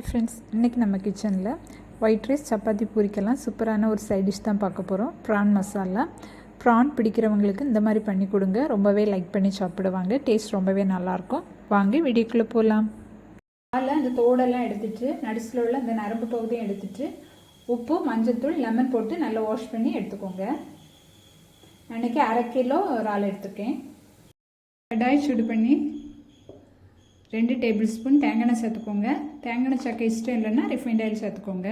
Hi friends இன்றைக்கி நம்ம கிச்சனில் ஒயிட் ரைஸ் சப்பாத்தி பூரிக்கெல்லாம் சூப்பரான ஒரு சைட் டிஷ் தான் பார்க்க போகிறோம் ப்ரான் மசாலா ப்ரான் பிடிக்கிறவங்களுக்கு இந்த மாதிரி பண்ணி கொடுங்க. ரொம்பவே லைக் பண்ணி சாப்பிடுவாங்க. டேஸ்ட் ரொம்பவே நல்லாயிருக்கும். வாங்க வீடியோக்குள்ளே போகலாம் அதில் அந்த தோடெல்லாம் எடுத்துட்டு நடுசில் உள்ள அந்த நரம்பு பகுதியும் எடுத்துட்டு உப்பு மஞ்சள்தூள் லெமன் போட்டு நல்லா வாஷ் பண்ணி எடுத்துக்கோங்க. அன்றைக்கி அரை கிலோ இறால் எடுத்துருக்கேன். கடாய் சூடு பண்ணி ரெண்டு டேபிள் ஸ்பூன் தேங்காய் சேர்த்துக்கோங்க. தேங்காய் சக்கை இஷ்டம் இல்லைன்னா ரிஃபைண்ட் ஆயில் சேர்த்துக்கோங்க.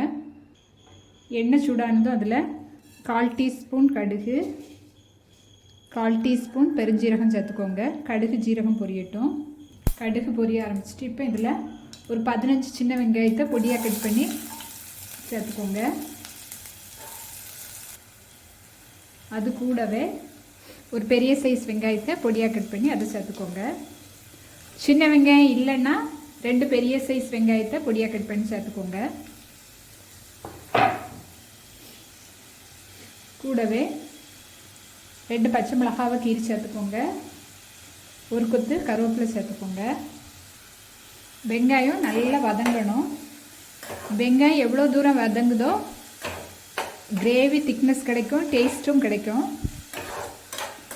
எண்ணெய் சூடானதும் அதில் கால் டீஸ்பூன் கடுகு கால் டீஸ்பூன் பெருஞ்சீரகம் சேர்த்துக்கோங்க. கடுகு ஜீரகம் பொரியட்டும். கடுகு பொரிய ஆரம்பிச்சிட்டு இப்போ இதில் ஒரு பதினஞ்சு சின்ன வெங்காயத்தை பொடியாக கட் பண்ணி சேர்த்துக்கோங்க. அது கூடவே ஒரு பெரிய சைஸ் வெங்காயத்தை பொடியாக கட் பண்ணி அதை சேர்த்துக்கோங்க. சின்ன வெங்காயம் இல்லைன்னா ரெண்டு பெரிய சைஸ் வெங்காயத்தை பொடியாக கட் பண்ணி சேர்த்துக்கோங்க. கூடவே ரெண்டு பச்சை மிளகாவை கீரி சேர்த்துக்கோங்க. ஒரு கொத்து கருவேப்பிலை சேர்த்துக்கோங்க. வெங்காயம் நல்லா வதங்கணும். வெங்காயம் எவ்வளோ தூரம் வதங்குதோ கிரேவி திக்னஸ் கிடைக்கும் டேஸ்ட்டும் கிடைக்கும்.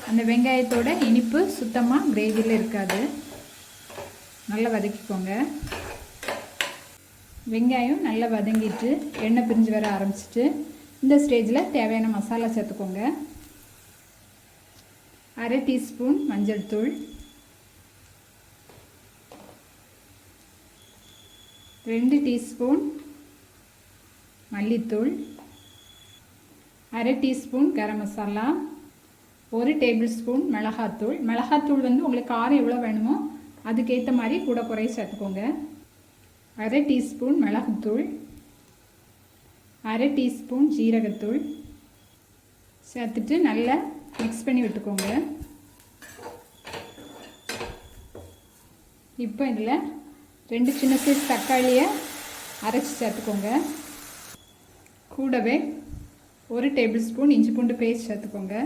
அந்த வெங்காயத்தோட இனிப்பு சுத்தமாக கிரேவியில் இருக்காது. நல்லா வதக்கிக்கோங்க. வெங்காயம் நல்லா வதங்கிட்டு எண்ணெய் பிரிஞ்சு வர ஆரம்பிச்சிட்டு இந்த ஸ்டேஜில் தேவையான மசாலா சேர்த்துக்கோங்க. அரை டீஸ்பூன் மஞ்சள் தூள். ரெண்டு டீஸ்பூன் மல்லித்தூள். அரை டீஸ்பூன் கரம் மசாலா. ஒரு டேபிள் ஸ்பூன் மிளகாத்தூள். மிளகாத்தூள் வந்து உங்களுக்கு காரம் எவ்வளோ வேணுமோ அதுக்கேற்ற மாதிரி கூட குறைய சேர்த்துக்கோங்க. அரை டீஸ்பூன் மிளகுத்தூள். அரை டீஸ்பூன் ஜீரகத்தூள். சேர்த்துட்டு நல்லா மிக்ஸ் பண்ணி விட்டுக்கோங்க. இப்போ இதில் ரெண்டு சின்ன சைஸ் தக்காளியை அரைச்சி சேர்த்துக்கோங்க. கூடவே ஒரு டேபிள் ஸ்பூன் இஞ்சி பூண்டு பேஸ்ட் சேர்த்துக்கோங்க.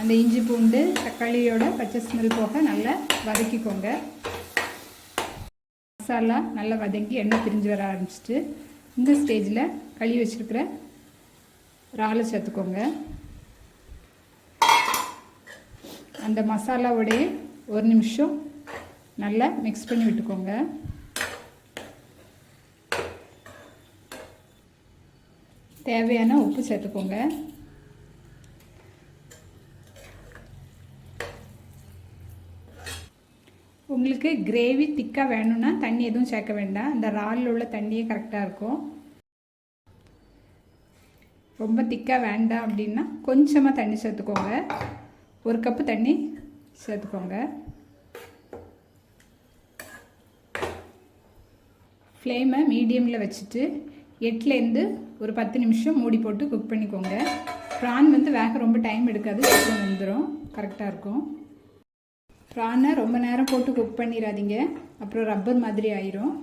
அந்த இஞ்சி பூண்டு தக்காளியோட பச்சை ஸ்மெல் போக நல்லா வதக்கிக்கோங்க. மசாலா நல்லா வதங்கி எண்ணெய் பிரிஞ்சு வர ஆரம்பிச்சிட்டு இந்த ஸ்டேஜில் கழுவி வச்சுருக்கிற இறாலை சேர்த்துக்கோங்க. அந்த மசாலாவோடைய ஒரு நிமிஷம் நல்லா மிக்ஸ் பண்ணி விட்டுக்கோங்க. தேவையான உப்பு சேர்த்துக்கோங்க. உங்களுக்கு கிரேவி திக்காக வேணும்னா தண்ணி எதுவும் சேர்க்க வேண்டாம். அந்த இறாலில் உள்ள தண்ணியே கரெக்டாக இருக்கும். ரொம்ப திக்காக வேண்டாம் அப்படின்னா கொஞ்சமாக தண்ணி சேர்த்துக்கோங்க. ஒரு கப்பு தண்ணி சேர்த்துக்கோங்க. ஃப்ளேமை மீடியமில் வச்சுட்டு எட்டுலேருந்து ஒரு பத்து நிமிஷம் மூடி போட்டு குக் பண்ணிக்கோங்க. ப்ரான் வந்து வேக ரொம்ப டைம் எடுக்காது சீக்கிரம் வந்துடும் கரெக்டாக இருக்கும். ப்ரானை ரொம்ப நேரம் போட்டு குக் பண்ணிடாதீங்க அப்புறம் ரப்பர் மாதிரி ஆயிரும்.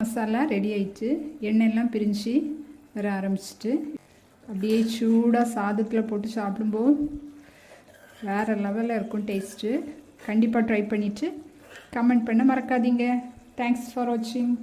மசாலா ரெடி ஆயிடுச்சு. எண்ணெயெல்லாம் பிரிஞ்சு வர ஆரம்பிச்சிட்டு அப்படியே சூடாக சாதத்தில் போட்டு சாப்பிடும்போது வேறு லெவலில் இருக்கும் டேஸ்ட்டு கண்டிப்பாக ட்ரை பண்ணிவிட்டு கமெண்ட் பண்ண மறக்காதீங்க. தேங்க்ஸ் ஃபார் வாட்சிங்